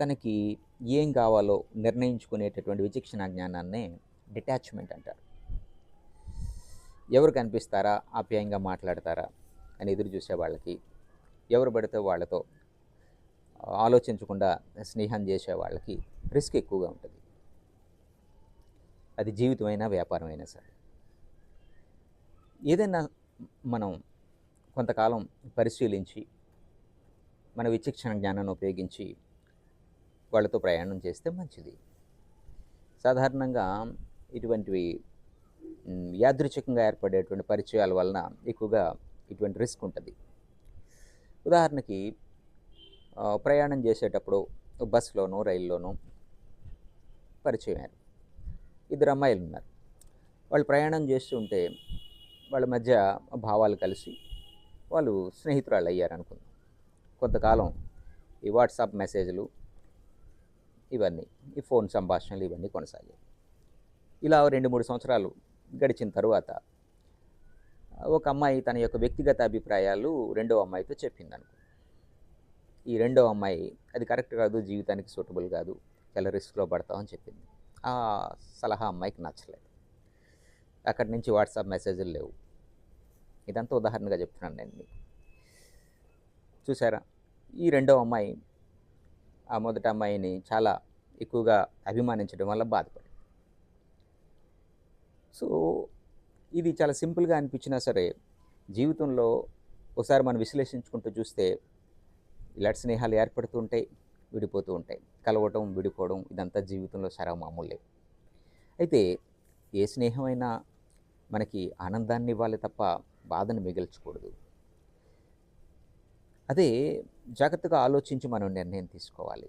తనకి ఏం కావాలో నిర్ణయించుకునేటటువంటి విచక్షణ జ్ఞానాన్నే డిటాచ్మెంట్ అంటారు. ఎవరు కనిపిస్తారా? ఆప్యాయంగా మాట్లాడతారా? అని ఎదురు చూసే వాళ్ళకి ఎవరు పడితే వాళ్ళతో ఆలోచించకుండా స్నేహం చేసే వాళ్ళకి రిస్క్ ఎక్కువగా ఉంటుంది. అది జీవితమైనా వ్యాపారమైనా సరే. ఏదైనా మనం కొంతకాలం పరిశీలించి మన విచక్షణ జ్ఞానాన్ని ఉపయోగించి వాళ్ళతో ప్రయాణం చేస్తే మంచిది. సాధారణంగా ఇటువంటివి యాదృచ్ఛికంగా ఏర్పడేటువంటి పరిచయాల వలన ఎక్కువగా ఇటువంటి రిస్క్ ఉంటుంది. ఉదాహరణకి ప్రయాణం చేసేటప్పుడు బస్సులోనూ రైల్లోనూ పరిచయం అయ్యారు. ఇద్దరు అమ్మాయిలు ఉన్నారు. వాళ్ళు ప్రయాణం చేస్తుంటే వాళ్ళ మధ్య భావాలు కలిసి వాళ్ళు స్నేహితురాళ్ళు అయ్యారనుకుందాం. కొంతకాలం ఈ వాట్సాప్ మెసేజ్లు ఇవన్నీ ఈ ఫోన్ సంభాషణలు ఇవన్నీ కొనసాగాయి. ఇలా రెండు మూడు సంవత్సరాలు గడిచిన తరువాత ఒక అమ్మాయి తన యొక్క వ్యక్తిగత అభిప్రాయాలు రెండో అమ్మాయితో చెప్పింది అనుకో ఈ రెండో అమ్మాయి అది కరెక్ట్ కాదు జీవితానికి సూటబుల్ కాదు చాలా రిస్క్లో పడతామని చెప్పింది. ఆ సలహా అమ్మాయికి నచ్చలేదు. అక్కడి నుంచి వాట్సాప్ మెసేజ్లు లేవు. ఇదంతా ఉదాహరణగా చెప్తున్నాను నేను మీకు. చూసారా? ఈ రెండో అమ్మాయి ఆ మొదటి అమ్మాయిని చాలా ఎక్కువగా అభిమానించడం వల్ల బాధపడింది సో ఇది చాలా సింపుల్గా అనిపించినా సరే జీవితంలో ఒకసారి మనం విశ్లేషించుకుంటూ చూస్తే ఇలాంటి స్నేహాలు ఏర్పడుతూ ఉంటాయి విడిపోతూ ఉంటాయి. కలవటం విడిపోవడం ఇదంతా జీవితంలో సర్వమామూలే అయితే ఏ స్నేహమైనా మనకి ఆనందాన్ని ఇవ్వాలి తప్ప బాధను మిగిల్చకూడదు. అదే జాగ్రత్తగా ఆలోచించి మనం నిర్ణయం తీసుకోవాలి.